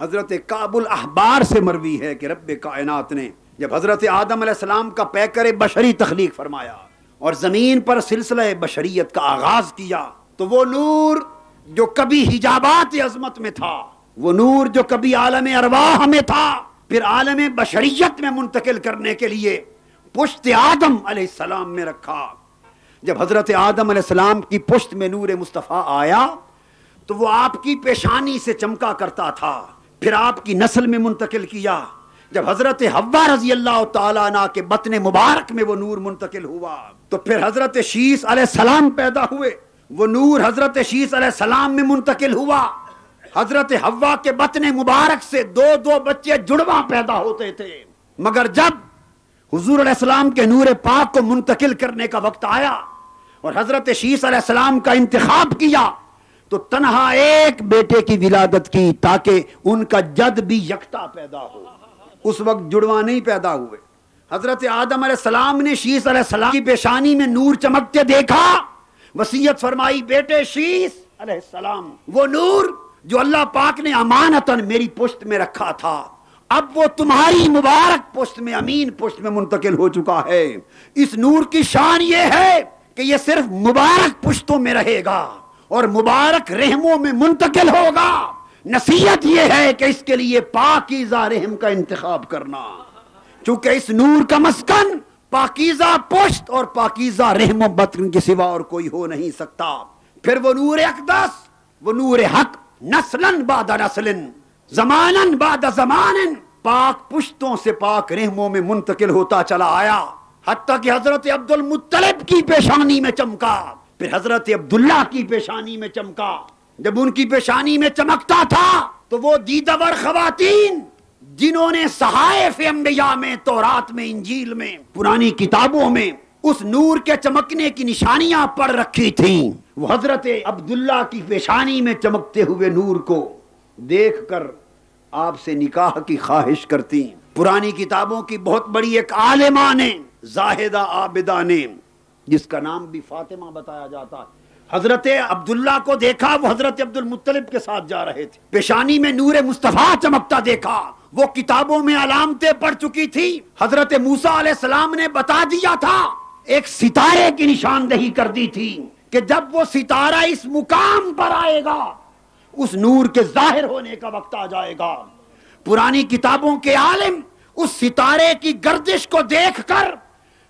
हज़रत काबुल अहबार से मरवी है कि रब कायनात ने जब हज़रत आदम अलैहिस्सलाम का पैकर बशरी तखलीक फरमाया और ज़मीन पर सिलसिला बशरियत का आगाज़ किया तो वो नूर जो कभी हिजाबात अजमत में था, वो नूर जो कभी आलम अरवाह में था, फिर आलम बशरियत में मुंतकिल करने के लिए पुश्त आदम अलैहिस्सलाम में रखा। जब हज़रत आदम अलैहिस्सलाम की पुश्त में नूर मुस्तफ़ा आया तो वो आपकी पेशानी से चमका करता था। फिर आपकी नस्ल में मुंतकिल किया। जब हज़रत हवा रज़ी अल्लाह तला के बतन मुबारक में वो नूर मुंतकिल हुआ तो फिर हज़रत शीस सलाम पैदा हुए। वो नूर हज़रत शीस सलाम में मुंतकिल हुआ। हज़रत हवा के बतन मुबारक से दो दो बच्चे जुड़वा पैदा होते थे। मगर जब हुजूर सलाम के नूर पाक को मुंतकिल करने का वक्त आया, और हज़रत शीस सलाम का इंतखाब किया तो तनहा एक बेटे की विलादत की ताकि उनका जद भी यकता पैदा हो। उस वक्त जुड़वा नहीं पैदा हुए। हज़रत आदम सलाम ने शीस सलाम की पेशानी में नूर चमकते देखा। वसीयत फरमाई, बेटे शीस सलाम, वो नूर जो अल्लाह पाक ने अमानतन मेरी पुश्त में रखा था, अब वो तुम्हारी मुबारक पुश्त में, अमीन पुश्त में मुंतकिल हो चुका है। इस नूर की शान ये है कि ये सिर्फ़ मुबारक पुश्तों में रहेगा। और मुबारक रहमों में मुंतकिल होगा। नसीहत यह है कि इसके लिए पाकिजा रहम का इंतखाब करना। चूँकि इस नूर का मस्कन पाकिजा पुश्त और पाकिजा रहम बतन के सिवा और कोई हो नहीं सकता। फिर वो नूर अकदस, वो नूर हक, नस्लन बाद नस्लिन, जमानन बाद जमानन, पाक पुश्तों से पाक रहमों में मुंतकिल होता चला आया। हती कि हज़रत अब्दुल मुत्तलिब की पेशानी में चमका। फिर हज़रत अब्दुल्ला की पेशानी में चमका। जब उनकी पेशानी में चमकता था तो वो दीदावर खवातीन, जिन्होंने सहायफ अम्बिया में, तौरात में, इंजील में, पुरानी किताबों में, उस नूर के चमकने की निशानियाँ पढ़ रखी थी। वो हज़रत अब्दुल्ला की पेशानी में चमकते हुए नूर को देखकर आपसे निकाह की ख्वाहिश करती। पुरानी किताबों की बहुत बड़ी एक आलिमा ने, जाहिदा आबिदा ने जिसका नाम भी फातिमा बताया जाता है। हज़रत अब्दुल्ला को देखा, वो हज़रत अब्दुल मुत्तलिब के साथ जा रहे थे। पेशानी में नूर मुस्तफ़ा चमकता देखा। वो किताबों में अलामतें पढ़ चुकी थी। हज़रत मूसा सलाम ने बता दिया था, एक सितारे की निशानदेही कर दी थी कि जब वो सितारा इस मुकाम पर आएगा, उस नूर के ज़ाहिर होने का वक्त आ जाएगा। पुरानी किताबों के आलिम उस सितारे की गर्दिश को देखकर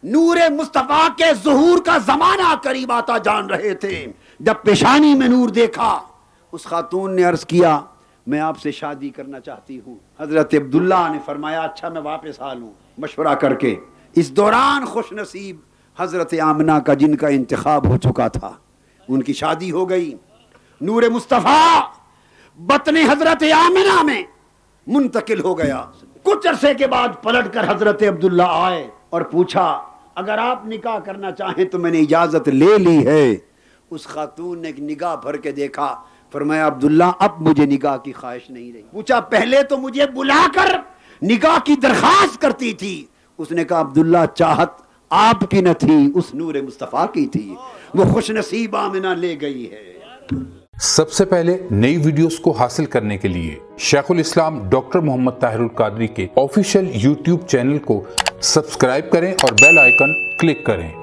नूर मुस्तफ़ा के जहूर का जमाना करीब आता जान रहे थे। जब पेशानी में नूर देखा, उस खातून ने अर्ज़ किया, मैं आपसे शादी करना चाहती हूँ। हज़रत अब्दुल्ला ने फरमाया अच्छा मैं वापस आ लू मशवरा करके। इस दौरान खुश नसीब हज़रत आमना का, जिनका इंतखब हो चुका था, उनकी शादी हो गई। नूर मुस्तफ़ा बतन हज़रत आमना में मुंतकिल हो गया। कुछ अरसे के बाद पलट कर हज़रत अब्दुल्ला आए और पूछा अगर आप निकाह करना चाहें तो मैंने इजाज़त ले ली है। उस खातून ने एक निगाह भर के देखा। फरमाया, अब्दुल्ला, अब मुझे निगाह की ख्वाहिश नहीं रही। पूछा, पहले तो मुझे बुलाकर निगाह की दरखास्त करती थी। उसने कहा, अब्दुल्ला, चाहत आपकी न थी, उस नूर मुस्तफ़ा की थी। वो खुश नसीब आमिना ले गई है। सबसे पहले नई वीडियोस को हासिल करने के लिए शेखुल इस्लाम डॉक्टर मोहम्मद ताहिरुल कादरी के ऑफिशियल यूट्यूब चैनल को सब्सक्राइब करें और बेल आइकन क्लिक करें।